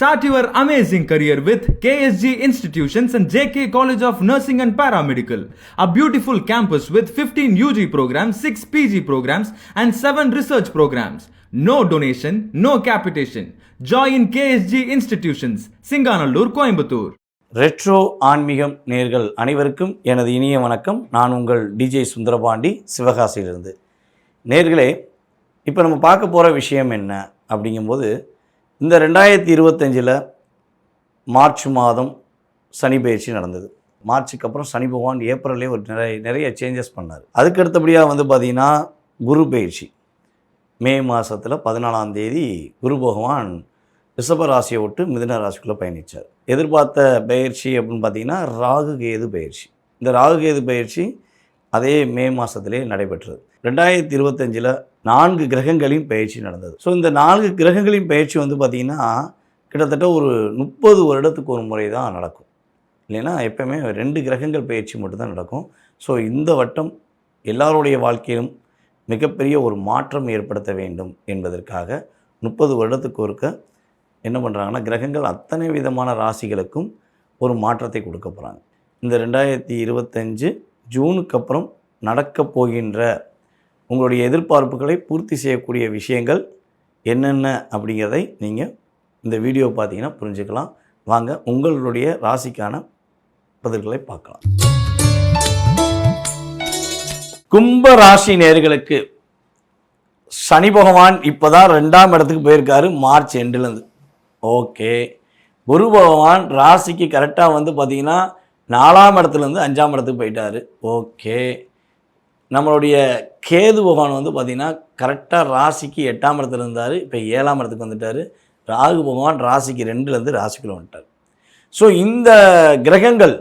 Start your amazing career with KSG Institutions and JK College of Nursing and Paramedical, a beautiful campus with 15 UG programs, 6 PG programs, and 7 research programs. No donation, no capitation. Join KSG Institutions, Singanallur, Coimbatore. Retro ஆன்மீகம் நேர்கள் அனைவருக்கும் எனது இனிய வணக்கம் நான் உங்கள் DJ Sundarapandi சிவகாசியிலிருந்து நேர்களே இப்போ நம்ம பார்க்க போகிற விஷயம் என்ன அப்படிங்கும்போது இந்த ரெண்டாயிரத்தி இருபத்தஞ்சில் மார்ச் மாதம் சனி பயிற்சி நடந்தது. மார்ச்சுக்கு அப்புறம் சனி பகவான் ஏப்ரல்லே ஒரு நிறைய நிறைய சேஞ்சஸ் பண்ணார். அதுக்கு அடுத்தபடியாக வந்து பார்த்திங்கன்னா குரு பயிற்சி. மே மாதத்தில் பதினாலாம் தேதி குரு பகவான் ரிஷப ராசியை விட்டு மிதுன ராசிக்குள்ளே பயணித்தார் எதிர்பார்த்த பயிற்சி அப்படின்னு பார்த்தீங்கன்னா ராகு கேது பயிற்சி. இந்த ராகு கேது பயிற்சி அதே மே மாதத்திலே நடைபெற்றது. ரெண்டாயிரத்தி இருபத்தஞ்சில் நான்கு கிரகங்களின் பயிற்சி நடந்தது. ஸோ இந்த நான்கு கிரகங்களின் பயிற்சி வந்து பார்த்திங்கன்னா கிட்டத்தட்ட ஒரு முப்பது வருடத்துக்கு ஒரு முறை தான் நடக்கும். இல்லைன்னா எப்போவுமே ரெண்டு கிரகங்கள் பயிற்சி மட்டும்தான் நடக்கும். ஸோ இந்த வட்டம் எல்லாருடைய வாழ்க்கையிலும் மிகப்பெரிய ஒரு மாற்றம் ஏற்படுத்த வேண்டும் என்பதற்காக முப்பது வருடத்துக்கு ஒருக்க என்ன பண்ணுறாங்கன்னா கிரகங்கள் அத்தனை விதமான ராசிகளுக்கும் ஒரு மாற்றத்தை கொடுக்க போகிறாங்க இந்த ரெண்டாயிரத்தி இருபத்தஞ்சு ஜூனுக்கு அப்புறம் நடக்கப் போகின்ற உங்களுடைய எதிர்பார்ப்புகளை பூர்த்தி செய்யக்கூடிய விஷயங்கள் என்னென்ன அப்படிங்கிறதை நீங்கள் இந்த வீடியோ பார்த்தீங்கன்னா புரிஞ்சுக்கலாம். வாங்க உங்களுடைய ராசிக்கான பதில்களை பார்க்கலாம். கும்ப ராசி நேர்களுக்கு சனி பகவான் இப்போ தான் ரெண்டாம் இடத்துக்கு போயிருக்காரு மார்ச் எண்டுலேருந்து ஓகே. குரு பகவான் ராசிக்கு கரெக்டாக வந்து பார்த்திங்கன்னா நாலாம் இடத்துலேருந்து அஞ்சாம் இடத்துக்கு போயிட்டார். ஓகே. நம்மளுடைய கேது பகவான் வந்து பார்த்திங்கன்னா கரெக்டாக ராசிக்கு எட்டாம் இடத்துல இருந்தார் இப்போ ஏழாம் இடத்துக்கு வந்துட்டார். ராகு பகவான் ராசிக்கு ரெண்டுலேருந்து ராசிக்குள்ளே வந்துட்டார். ஸோ இந்த கிரகங்கள்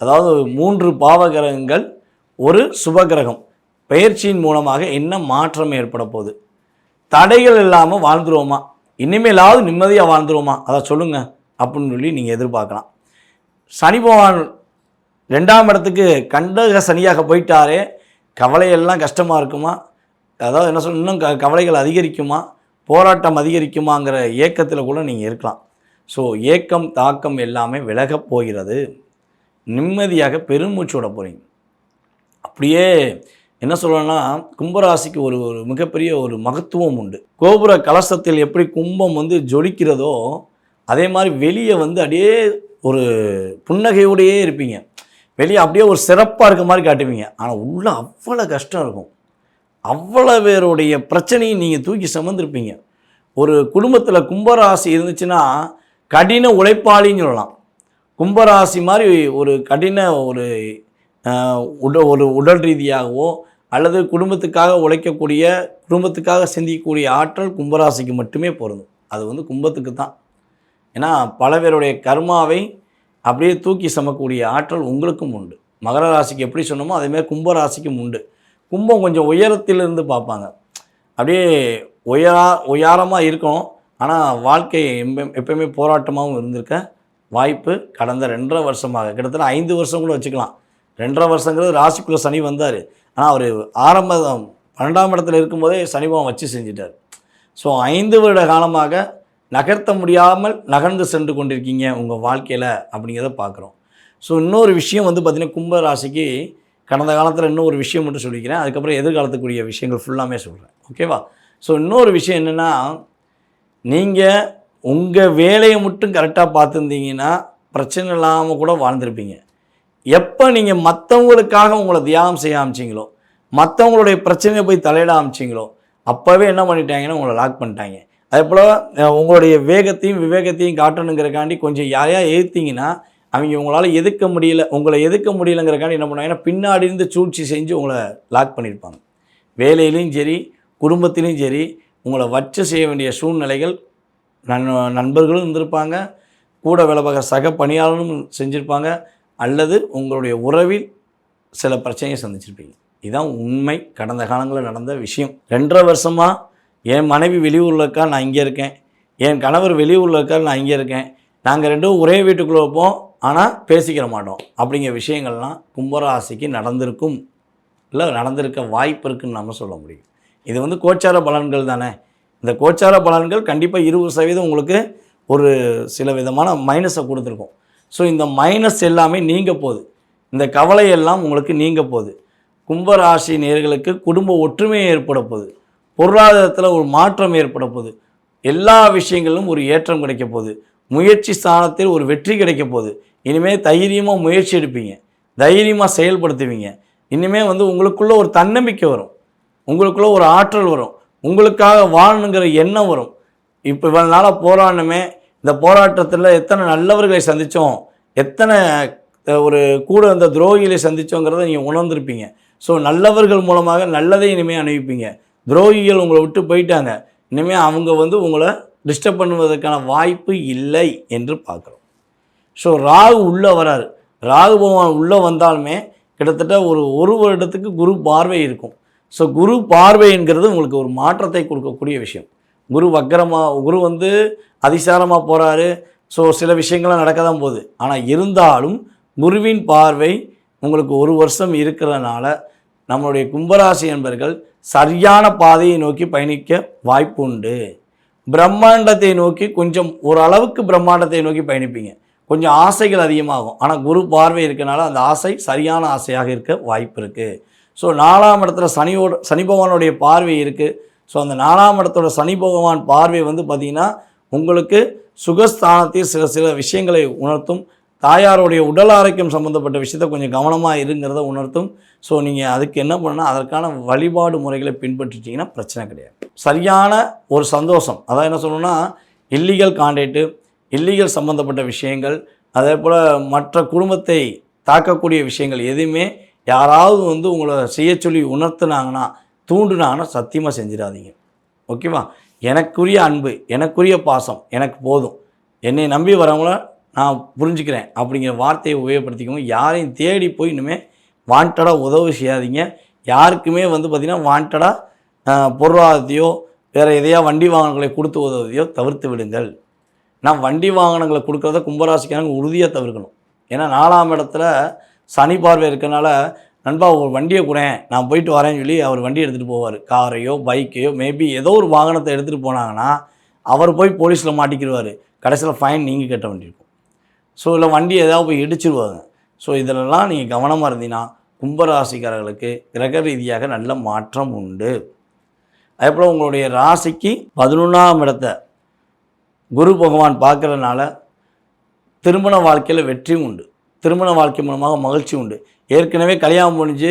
அதாவது மூன்று பாவ கிரகங்கள் ஒரு சுப கிரகம் பயிற்சியின் மூலமாக என்ன மாற்றம் ஏற்பட போகுது? தடைகள் இல்லாமல் வாழ்ந்துருவோமா? இனிமேலாவது நிம்மதியாக வாழ்ந்துருவோமா? அதை சொல்லுங்கள் அப்படின்னு சொல்லி நீங்கள் எதிர்பார்க்கலாம். சனி பகவான் ரெண்டாம் இடத்துக்கு கண்டக சனியாக போயிட்டாரே கவலையெல்லாம் கஷ்டமாக இருக்குமா? அதாவது என்ன சொல்ல இன்னும் க கவலைகள் அதிகரிக்குமா? போராட்டம் அதிகரிக்குமாங்கிற ஏக்கத்தில் கூட நீங்கள் இருக்கலாம். ஸோ ஏக்கம் தாக்கம் எல்லாமே விலகப் போகிறது. நிம்மதியாக பெருமூச்சு விட போகிறீங்க அப்படியே என்ன சொல்லணும்னா கும்பராசிக்கு ஒரு ஒரு மிகப்பெரிய ஒரு மகத்துவம் உண்டு. கோபுர கலசத்தில் எப்படி கும்பம் வந்து ஜொலிக்கிறதோ அதே மாதிரி வெளியே வந்து அப்படியே ஒரு புன்னகையோடையே இருப்பீங்க. வெளியே அப்படியே ஒரு சிறப்பாக இருக்க மாதிரி காட்டுவீங்க. ஆனால் உள்ளே அவ்வளோ கஷ்டம் இருக்கும். அவ்வளோ பேருடைய பிரச்சனையும் நீங்கள் தூக்கி சுமந்துருப்பீங்க. ஒரு குடும்பத்தில் கும்பராசி இருந்துச்சுன்னா கடின உழைப்பாளின்னு சொல்லலாம். கும்பராசி மாதிரி ஒரு கடின ஒரு உட ஒரு உடல் ரீதியாகவோ அல்லது குடும்பத்துக்காக உழைக்கக்கூடிய குடும்பத்துக்காக சிந்திக்கக்கூடிய ஆற்றல் கும்பராசிக்கு மட்டுமே பொருந்தும். அது வந்து கும்பத்துக்கு தான். ஏன்னா பல பேருடைய கர்மாவை அப்படியே தூக்கி சமக்கூடிய ஆற்றல் உங்களுக்கும் உண்டு. மகர ராசிக்கு எப்படி சொன்னோமோ அதேமாதிரி கும்ப ராசிக்கும் உண்டு. கும்பம் கொஞ்சம் உயரத்திலிருந்து பார்ப்பாங்க. அப்படியே உயரா உயரமாக இருக்கணும் ஆனால் வாழ்க்கை எப்ப- எப்பயுமே போராட்டமாகவும் இருந்திருக்க வாய்ப்பு கடந்த ரெண்டரை வருஷமாக கிட்டத்தட்ட ஐந்து வருஷம் கூட வச்சுக்கலாம். ரெண்டரை வருஷங்கிறது ராசிக்குள்ளே சனி வந்தார். ஆனால் அவர் ஆரம்ப பன்னெண்டாம் இடத்துல இருக்கும்போதே சனிபாவம் வச்சு செஞ்சிட்டார். ஸோ ஐந்து வருட காலமாக நகர்த்த முடியாமல் நகர்ந்து சென்று கொண்டிருக்கீங்க உங்கள் வாழ்க்கையில் அப்படிங்கிறத பார்க்குறோம். ஸோ இன்னொரு விஷயம் வந்து பார்த்திங்கன்னா கும்ப ராசிக்கு கடந்த காலத்தில் இன்னொரு விஷயம் மட்டும் சொல்லிக்கிறேன். அதுக்கப்புறம் எதிர்காலத்துக்குரிய விஷயங்கள் ஃபுல்லாமே சொல்கிறேன் ஓகேவா ஸோ இன்னொரு விஷயம் என்னென்னா நீங்கள் உங்கள் வேலையை மட்டும் கரெக்டாக பார்த்துருந்தீங்கன்னா பிரச்சனை இல்லாமல் கூட வாழ்ந்திருப்பீங்க. எப்போ நீங்கள் மற்றவங்களுக்காக உங்களை தியாகம் செய்ய ஆரம்பிச்சிங்களோ மற்றவங்களுடைய பிரச்சனையை போய் தலையிட ஆரம்பிச்சிங்களோ அப்போவே என்ன பண்ணிட்டாங்கன்னா உங்களை லாக் பண்ணிட்டாங்க. அதே போல் உங்களுடைய வேகத்தையும் விவேகத்தையும் காட்டணுங்கிறக்காண்டி கொஞ்சம் யாரையா எதிர்த்தீங்கன்னா அவங்க உங்களால் எதிர்க்க முடியல உங்களை எதிர்க்க முடியலங்கிறக்காண்டி என்ன பண்ணுவாங்கன்னா பின்னாடி இருந்து சூழ்ச்சி செஞ்சு உங்களை லாக் பண்ணியிருப்பாங்க வேலையிலையும் சரி குடும்பத்திலையும் சரி உங்களை வச்சு செய்ய வேண்டிய சூழ்நிலைகள் நன் நண்பர்களும் இருந்திருப்பாங்க கூட வேலை பார்க்குற சக பணியாளரும் செஞ்சுருப்பாங்க அல்லது உங்களுடைய உறவில் சில பிரச்சனையை சந்திச்சிருப்பீங்க. இதுதான் உண்மை. கடந்த காலங்களில் நடந்த விஷயம். ரெண்டரை வருஷமாக என் மனைவி வெளியூரில் இருக்கா நான் இங்கே இருக்கேன். என் கணவர் வெளியூரில் இருக்கார் நான் இங்கே இருக்கேன். நாங்கள் ரெண்டும் ஒரே வீட்டுக்குள்ளே வைப்போம் ஆனால் பேசிக்கிற மாட்டோம். அப்படிங்கிற விஷயங்கள்லாம் கும்பராசிக்கு நடந்திருக்கும். இல்லை நடந்திருக்க வாய்ப்பு இருக்குன்னு நம்ம சொல்ல முடியும். இது வந்து கோச்சார பலன்கள் தானே. இந்த கோச்சார பலன்கள் கண்டிப்பாக இருபது சதவீதம் உங்களுக்கு ஒரு சில விதமான மைனஸை கொடுத்துருக்கோம். ஸோ இந்த மைனஸ் எல்லாமே நீங்க போகுது. இந்த கவலை எல்லாம் உங்களுக்கு நீங்க போகுது. கும்பராசி நேர்களுக்கு குடும்ப ஒற்றுமை ஏற்பட போகுது. பொருளாதாரத்தில் ஒரு மாற்றம் ஏற்பட போகுது. எல்லா விஷயங்களிலும் ஒரு ஏற்றம் கிடைக்க போகுது. முயற்சி ஸ்தானத்தில் ஒரு வெற்றி கிடைக்க போகுது. இனிமேல் தைரியமாக முயற்சி எடுப்பீங்க. தைரியமாக செயல்படுத்துவீங்க. இனிமேல் வந்து உங்களுக்குள்ளே ஒரு தன்னம்பிக்கை வரும். உங்களுக்குள்ளே ஒரு ஆற்றல் வரும். உங்களுக்காக வாழணுங்கிற எண்ணம் வரும். இப்போ இவ்வளோ நாளாக போராடணுமே இந்த போராட்டத்தில் எத்தனை நல்லவர்களை சந்தித்தோம் எத்தனை ஒரு கூட இந்த துரோகிகளை சந்தித்தோங்கிறத நீங்கள் உணர்ந்திருப்பீங்க. ஸோ நல்லவர்கள் மூலமாக நல்லதை இனிமேல் அணிவிப்பீங்க துரோகிகள் உங்களை விட்டு போயிட்டாங்க. இனிமேல் அவங்க வந்து உங்களை டிஸ்டர்ப் பண்ணுவதற்கான வாய்ப்பு இல்லை என்று பார்க்குறோம். ஸோ ராகு உள்ளே வராரு. ராகு பகவான் உள்ளே வந்தாலுமே கிட்டத்தட்ட ஒரு ஒரு வருடத்துக்கு குரு பார்வை இருக்கும். ஸோ குரு பார்வை என்கிறது உங்களுக்கு ஒரு மாற்றத்தை கொடுக்கக்கூடிய விஷயம். குரு வக்கரமாக குரு வந்து அதிசாரமாக போகிறாரு ஸோ சில விஷயங்கள்லாம் நடக்க தான் போகுது. ஆனால் இருந்தாலும் குருவின் பார்வை உங்களுக்கு ஒரு வருஷம் இருக்கிறதுனால நம்மளுடைய கும்பராசி என்பர்கள் சரியான பாதையை நோக்கி பயணிக்க வாய்ப்பு உண்டு. பிரம்மாண்டத்தை நோக்கி கொஞ்சம் ஓரளவுக்கு பிரம்மாண்டத்தை நோக்கி பயணிப்பீங்க. கொஞ்சம் ஆசைகள் அதிகமாகும். ஆனால் குரு பார்வை இருக்கனால அந்த ஆசை சரியான ஆசையாக இருக்க வாய்ப்பு இருக்குது ஸோ நாலாம் இடத்துல சனியோட சனி பகவானுடைய பார்வை இருக்குது ஸோ அந்த நாலாம் இடத்தோட சனி பகவான் பார்வை வந்து பார்த்திங்கன்னா உங்களுக்கு சுகஸ்தானத்தில் சில சில விஷயங்களை உணர்த்தும் தாயாருடைய உடல் ஆரோக்கியம் சம்மந்தப்பட்ட விஷயத்த கொஞ்சம் கவனமாக இருங்கிறத உணர்த்தும். ஸோ நீங்கள் அதுக்கு என்ன பண்ணால் அதற்கான வழிபாடு முறைகளை பின்பற்றிட்டிங்கன்னா பிரச்சனை கிடையாது. சரியான ஒரு சந்தோஷம். அதான் என்ன சொல்லணும்னா இல்லீகல் கான்டாக்டு இல்லீகல் சம்மந்தப்பட்ட விஷயங்கள் அதே போல் மற்ற குடும்பத்தை தாக்கக்கூடிய விஷயங்கள் எதுவுமே யாராவது வந்து உங்களை செய்ய சொல்லி உணர்த்துனாங்கன்னா தூண்டுனாங்கன்னா சத்தியமாக செஞ்சிடாதீங்க. ஓகேவா? எனக்குரிய அன்பு எனக்குரிய பாசம் எனக்கு போதும். என்னை நம்பி வரவங்கள நான் புரிஞ்சுக்கிறேன் அப்படிங்கிற வார்த்தையை உபயோகப்படுத்திக்கோங்க. யாரையும் தேடி போய் இனிமேல் வாண்டடாக உதவி செய்யாதீங்க. யாருக்குமே வந்து பார்த்திங்கன்னா வாண்டடாக பொருளாதாரத்தையோ வேறு எதையா வண்டி வாகனங்களை கொடுத்து உதவுதையோ தவிர்த்து விடுங்கள். நான் வண்டி வாகனங்களை கொடுக்குறத கும்பராசிக்காரங்க உறுதியாக தவிர்க்கணும். ஏன்னா நாலாம் இடத்துல சனி பார்வை இருக்கனால நண்பா ஒரு வண்டியை கூட. நான் போயிட்டு வரேன்னு சொல்லி அவர் வண்டி எடுத்துகிட்டு போவார். காரையோ பைக்கையோ மேபி ஏதோ ஒரு வாகனத்தை எடுத்துகிட்டு போனாங்கன்னா அவர் போய் போலீஸில் மாட்டிக்கிடுவார் கடைசியில் ஃபைன் நீங்கள் கட்ட வேண்டியிருக்கும் ஸோ இல்லை வண்டி ஏதாவது போய் இடிச்சிருவாங்க. ஸோ இதிலெல்லாம் நீங்கள் கவனமாக இருந்தீங்கன்னா கும்பராசிக்காரர்களுக்கு கிரக ரீதியாக நல்ல மாற்றம் உண்டு. அதேபோல் உங்களுடைய ராசிக்கு பதினொன்றாம் இடத்தை குரு பகவான் பார்க்குறதுனால திருமண வாழ்க்கையில் வெற்றி உண்டு. திருமண வாழ்க்கை மூலமாக மகிழ்ச்சி உண்டு. ஏற்கனவே கல்யாணம் முடிஞ்சு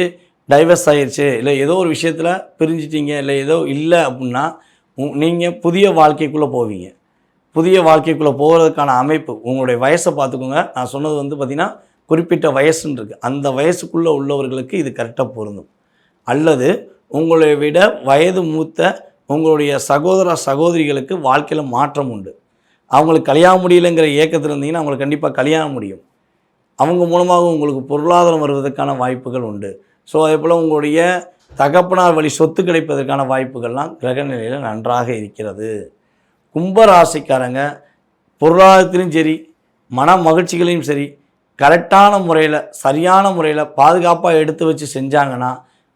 டைவர்ஸ் ஆயிடுச்சு இல்லை ஏதோ ஒரு விஷயத்தில் பிரிஞ்சிட்டீங்க. இல்லை ஏதோ இல்லை அப்படின்னா நீங்கள் புதிய வாழ்க்கைக்குள்ளே போவீங்க. புதிய வாழ்க்கைக்குள்ளே போகிறதுக்கான அமைப்பு உங்களுடைய வயசை பார்த்துக்கோங்க. நான் சொன்னது வந்து பார்த்திங்கன்னா குறிப்பிட்ட வயசுன்னு இருக்குது அந்த வயசுக்குள்ளே உள்ளவர்களுக்கு இது கரெக்டாக பொருந்தும். அல்லது உங்களை விட வயது மூத்த உங்களுடைய சகோதர சகோதரிகளுக்கு வாழ்க்கையில் மாற்றம் உண்டு. அவங்களுக்கு கல்யாணம் முடியலைங்கிற ஏக்கத்தில் இருந்தீங்கன்னா அவங்களுக்கு கண்டிப்பாக கல்யாணம் முடியும். அவங்க மூலமாக உங்களுக்கு பொருளாதாரம் வருவதற்கான வாய்ப்புகள் உண்டு. ஸோ அதே போல் உங்களுடைய தகப்பனார் வழி சொத்து கிடைப்பதற்கான வாய்ப்புகள்லாம் கிரக நிலையில் நன்றாக இருக்கிறது. கும்பராசிக்காரங்க பொருளாதாரத்திலையும் சரி மன மகிழ்ச்சிகளையும் சரி கரெக்டான முறையில் சரியான முறையில் பாதுகாப்பாக எடுத்து வச்சு செஞ்சாங்கன்னா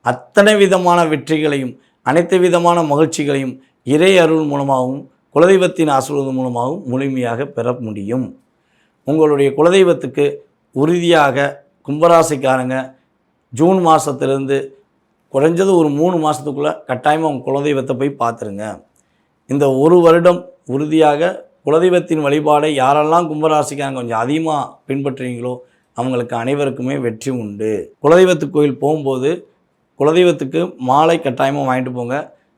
அத்தனை விதமான வெற்றிகளையும் அனைத்து விதமான மகிழ்ச்சிகளையும் இறை அருள் மூலமாகவும் குலதெய்வத்தின் ஆசீர்வாதம் மூலமாகவும் முழுமையாக பெற முடியும். உங்களுடைய குலதெய்வத்துக்கு உறுதியாக கும்பராசிக்காரங்க ஜூன் மாதத்துலேருந்து குறைஞ்சது ஒரு மூணு மாதத்துக்குள்ளே கட்டாயமாக உங்கள் குலதெய்வத்தை போய் பார்த்துருங்க. இந்த ஒரு வருடம் உறுதியாக குலதெய்வத்தின் வழிபாடை யாரெல்லாம் கும்பராசிக்காரங்க கொஞ்சம் அதிகமாக பின்பற்றுறீங்களோ அவங்களுக்கு அனைவருக்குமே வெற்றி உண்டு. குலதெய்வத்து கோயில் போகும்போது குலதெய்வத்துக்கு மாலை கட்டாயமாக வாங்கிட்டு போங்க.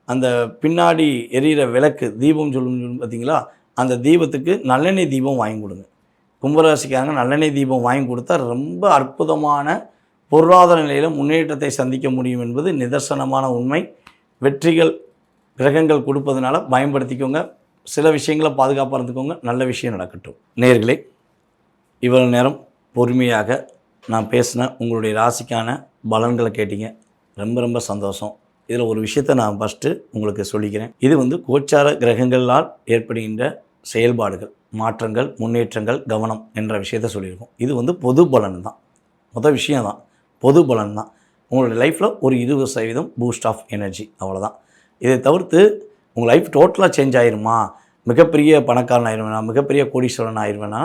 அந்த பின்னாடி எரியிற விளக்கு தீபம் சொல்லும் பார்த்தீங்களா அந்த தீபத்துக்கு நல்லெண்ணெய் தீபம் வாங்கி கொடுங்க. கும்பராசிக்காரங்க நல்லெண்ணெய் தீபம் வாங்கி கொடுத்தா ரொம்ப அற்புதமான பொருளாதார நிலையில் முன்னேற்றத்தை சந்திக்க முடியும் என்பது நிதர்சனமான உண்மை. வெற்றிகள் கிரகங்கள் கொடுப்பதனால பயன்படுத்திக்கோங்க. சில விஷயங்களை பாதுகாப்பாக இருந்துக்கோங்க. நல்ல விஷயம் நடக்கட்டும். நேர்களே இவ்வளவு நேரம் பொறுமையாக நான் பேசின உங்களுடைய ராசிக்கான பலன்களை கேட்டீங்க. ரொம்ப ரொம்ப சந்தோஷம். இதில் ஒரு விஷயத்தை நான் ஃபஸ்ட்டு உங்களுக்கு சொல்லிக்கிறேன். இது வந்து கோச்சார கிரகங்களால் ஏற்படுகின்ற செயல்பாடுகள் மாற்றங்கள் முன்னேற்றங்கள் கவனம் என்ற விஷயத்த சொல்லியிருக்கோம். இது வந்து பொது பலன் தான். மொதல் விஷயம் தான் பொது பலன் தான். உங்களுடைய லைஃப்பில் ஒரு இருபது சதவீதம் பூஸ்ட் ஆஃப் எனர்ஜி அவ்வளோதான் இதை தவிர்த்து உங்கள் லைஃப் டோட்டலாக சேஞ்ச் ஆயிருமா? மிகப்பெரிய பணக்காரன் ஆயிடுவேனா மிகப்பெரிய கோடீஸ்வரன் ஆயிடுவேனா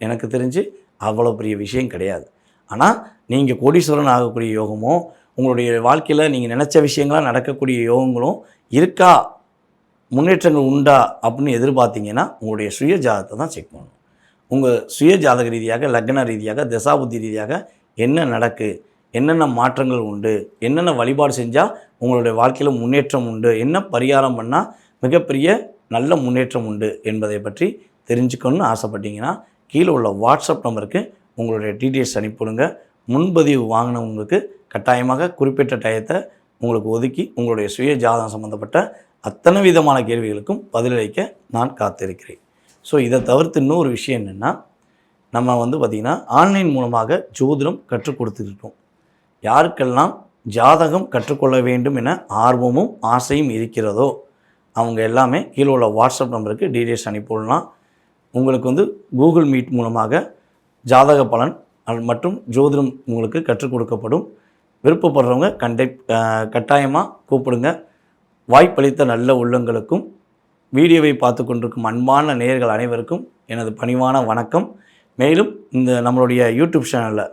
எனக்கு தெரிஞ்சு அவ்வளோ பெரிய விஷயம் கிடையாது. ஆனால் நீங்கள் கோடீஸ்வரன் ஆகக்கூடிய யோகமோ உங்களுடைய வாழ்க்கையில் நீங்கள் நினச்ச விஷயங்களாக நடக்கக்கூடிய யோகங்களும் இருக்கா? முன்னேற்றங்கள் உண்டா? அப்படின்னு எதிர்பார்த்தீங்கன்னா உங்களுடைய சுய ஜாதகத்தை தான் செக் பண்ணணும். உங்கள் சுய ஜாதக ரீதியாக லக்ன ரீதியாக தசாபுத்தி ரீதியாக என்ன நடக்கு? என்னென்ன மாற்றங்கள் உண்டு? என்னென்ன வழிபாடு செஞ்சால் உங்களுடைய வாழ்க்கையில் முன்னேற்றம் உண்டு? என்ன பரிகாரம் பண்ணால் மிகப்பெரிய நல்ல முன்னேற்றம் உண்டு என்பதை பற்றி தெரிஞ்சுக்கணும்னு ஆசைப்பட்டீங்கன்னா கீழே உள்ள வாட்ஸ்அப் நம்பருக்கு உங்களுடைய டீட்டெயில்ஸ் அனுப்பிவிடுங்க. முன்பதிவு வாங்கினவங்களுக்கு கட்டாயமாக குறிப்பிட்ட டயத்தை உங்களுக்கு ஒதுக்கி உங்களுடைய சுய ஜாதகம் சம்மந்தப்பட்ட அத்தனை விதமான கேள்விகளுக்கும் பதிலளிக்க நான் காத்திருக்கிறேன். ஸோ இதை தவிர்த்து இன்னொரு விஷயம் என்னென்னா நம்ம வந்து பார்த்திங்கன்னா ஆன்லைன் மூலமாக ஜோதிடம் கற்றுக் கொடுத்துருக்கோம் யாருக்கெல்லாம் ஜாதகம் கற்றுக்கொள்ள வேண்டும் என ஆர்வமும் ஆசையும் இருக்கிறதோ அவங்க எல்லாமே கீழே உள்ள வாட்ஸ்அப் நம்பருக்கு டீடைல்ஸ் அனுப்பிவிடலாம். உங்களுக்கு வந்து கூகுள் மீட் மூலமாக ஜாதக பலன் மற்றும் ஜோதிடம் உங்களுக்கு கற்றுக் கொடுக்கப்படும். விருப்பப்படுறவங்க கண்டை கட்டாயமாக கூப்பிடுங்க. வாய்ப்பளித்த நல்ல உள்ளங்களுக்கும் வீடியோவை பார்த்து கொண்டிருக்கும் அன்பான நேயர்கள் அனைவருக்கும் எனது பணிவான வணக்கம். மேலும் இந்த நம்மளுடைய யூடியூப் சேனலில்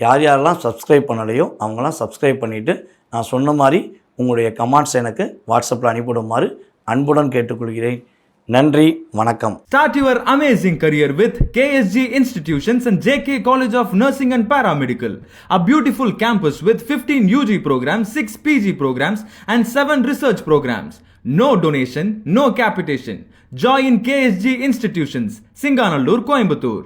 யார் யாரெல்லாம் சப்ஸ்கிரைப் பண்ணலையோ அவங்களாம் சப்ஸ்கிரைப் பண்ணிவிட்டு நான் சொன்ன மாதிரி உங்களுடைய கமெண்ட்ஸ் எனக்கு வாட்ஸ்அப்பில் அனுப்பிவிடுமாறு அன்புடன் கேட்டுக்கொள்கிறேன் நன்றி வணக்கம் start your amazing career with KSG institutions and JK college of nursing and paramedical a beautiful campus with fifteen UG program six PG programs and seven research programs no donation no capitation join KSG institutions Singanallur Coimbatore